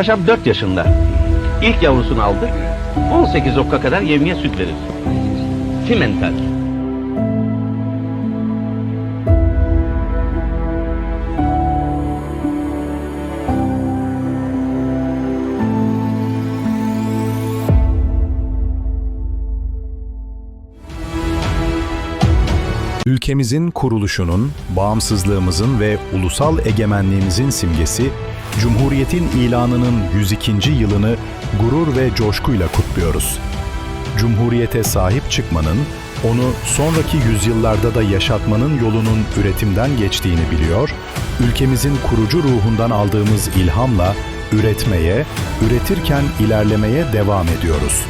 Paşam 4 yaşında. İlk yavrusunu aldı. 18 okka kadar yevmiye süt verir. Simental. Ülkemizin kuruluşunun, bağımsızlığımızın ve ulusal egemenliğimizin simgesi, Cumhuriyet'in ilanının 102. yılını gurur ve coşkuyla kutluyoruz. Cumhuriyete sahip çıkmanın, onu sonraki yüzyıllarda da yaşatmanın yolunun üretimden geçtiğini biliyor, ülkemizin kurucu ruhundan aldığımız ilhamla üretmeye, üretirken ilerlemeye devam ediyoruz.